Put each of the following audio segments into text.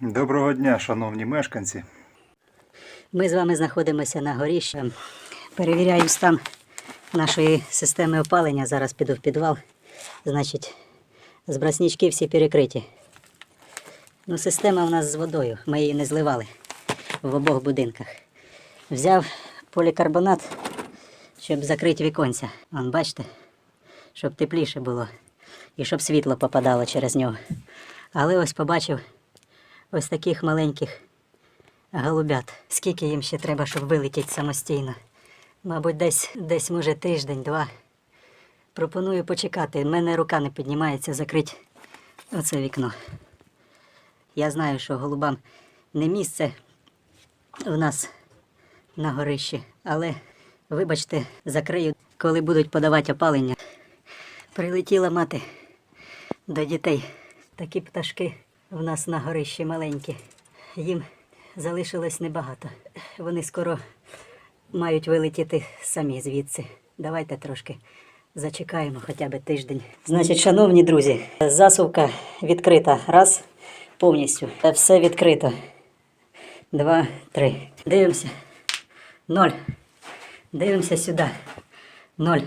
Доброго дня, шановні мешканці. Ми з вами знаходимося на горіщі. Перевіряю стан нашої системи опалення. Зараз піду в підвал. Значить, збраснички всі перекриті. Ну, система у нас з водою. Ми її не зливали в обох будинках. Взяв полікарбонат, щоб закрити віконця. Вон, бачите, щоб тепліше було і щоб світло попадало через нього. Але ось побачив ось таких маленьких голубят. Скільки їм ще треба, щоб вилетіти самостійно? Мабуть, десь, десь може тиждень-два. Пропоную почекати. У мене рука не піднімається закрити оце вікно. Я знаю, що голубам не місце у нас на горищі, але, вибачте, закрию, коли будуть подавати опалення. Прилетіла мати до дітей. Такі пташки в нас на горищі маленькі. Їм залишилось небагато. Вони скоро мають вилетіти самі звідси. Давайте трошки зачекаємо хоча б тиждень. Значить, шановні друзі, засувка відкрита. Раз, повністю. Все відкрито. Два, три. Дивимося. Ноль. Дивимося сюди. Ноль.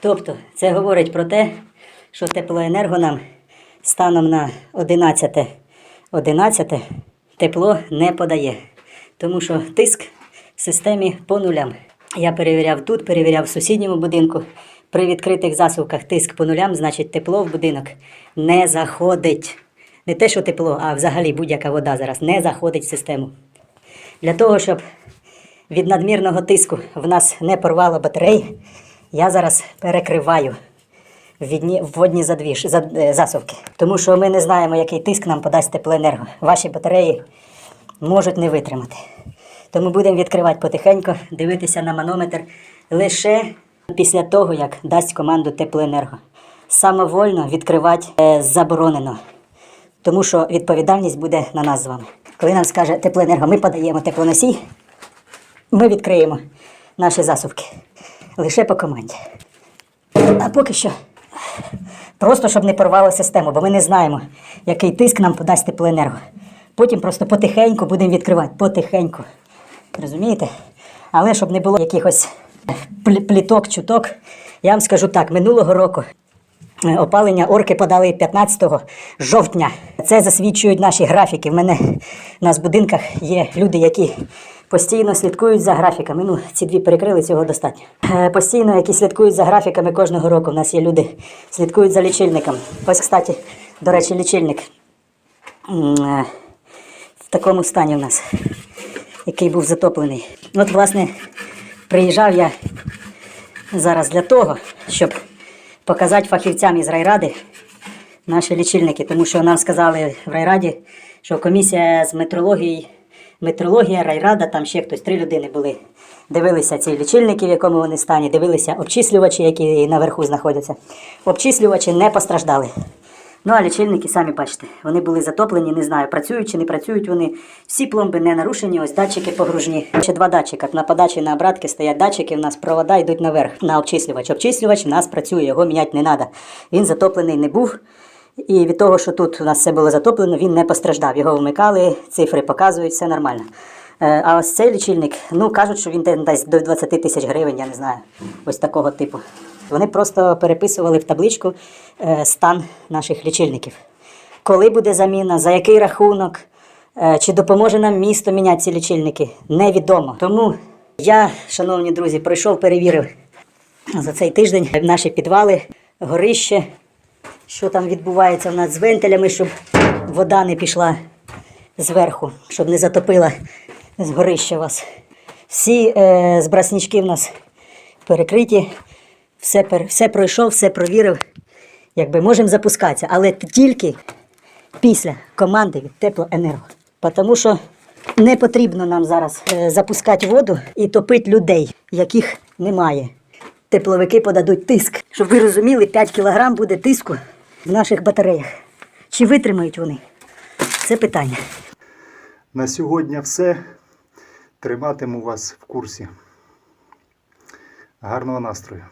Тобто, це говорить про те, що теплоенерго нам станом на 11, 11 тепло не подає. Тому що тиск в системі по нулям. Я перевіряв тут, перевіряв в сусідньому будинку. При відкритих засувках тиск по нулям, значить тепло в будинок не заходить. Не те, що тепло, а взагалі будь-яка вода зараз не заходить в систему. Для того, щоб від надмірного тиску в нас не порвало батареї, я зараз перекриваю відні, водні задвіж, за, е, засувки. Тому що ми не знаємо, який тиск нам подасть теплоенерго. Ваші батареї можуть не витримати. Тому будемо відкривати потихеньку, дивитися на манометр лише після того, як дасть команду теплоенерго. Самовольно відкривати е, заборонено, тому що відповідальність буде на нас з вами. Коли нам скаже теплоенерго, ми подаємо теплоносій, ми відкриємо наші засувки лише по команді. А поки що просто щоб не порвало систему, бо ми не знаємо, який тиск нам подасть теплоенерго. Потім просто потихеньку будемо відкривати, потихеньку. Розумієте? Але щоб не було якихось пліток, чуток, я вам скажу так: минулого року е, опалення орки подали 15 жовтня. Це засвідчують наші графіки. В мене у нас в будинках є люди, які постійно слідкують за графіками. Ну, ці дві перекрили, цього достатньо. Е, Постійно, які слідкують за графіками кожного року. У нас є люди, слідкують за лічильником. Ось, кстати, до речі, лічильник е, в такому стані у нас, який був затоплений. От, власне, приїжджав я зараз для того, щоб показати фахівцям із райради наші лічильники, тому що нам сказали в райраді, що комісія з метрології, метрологія, райрада, там ще хтось, три людини були. Дивилися ці лічильники, в якому вони стані, дивилися обчислювачі, які наверху знаходяться. Обчислювачі не постраждали. Ну, а лічильники, самі бачите, вони були затоплені, не знаю, працюють чи не працюють вони. Всі пломби не нарушені, ось датчики погружні. Ще два датчика. На подачі на обратки стоять датчики, в нас провода йдуть наверх на обчислювач. Обчислювач в нас працює, його міняти не треба. Він затоплений не був. І від того, що тут у нас все було затоплено, він не постраждав. Його вмикали, цифри показують, все нормально. Е, А ось цей лічильник, ну кажуть, що він десь до 20 тисяч гривень, я не знаю, ось такого типу. Вони просто переписували в табличку е, стан наших лічильників. Коли буде заміна, за який рахунок, е, чи допоможе нам місто міняти ці лічильники, невідомо. Тому я, шановні друзі, пройшов, перевірив за цей тиждень наші підвали, горище, що там відбувається в нас з вентилями, щоб вода не пішла зверху, щоб не затопила з горища вас. Всі е, збраснички в нас перекриті, все, пер, все пройшов, все провірив. Якби можемо запускатися, але тільки після команди від теплоенерго. Тому що не потрібно нам зараз е, запускати воду і топити людей, яких немає. Тепловики подадуть тиск. Щоб ви розуміли, 5 кг буде тиску в наших батареях. Чи витримають вони? Це питання. На сьогодні все. Триматиму вас в курсі. Гарного настрою!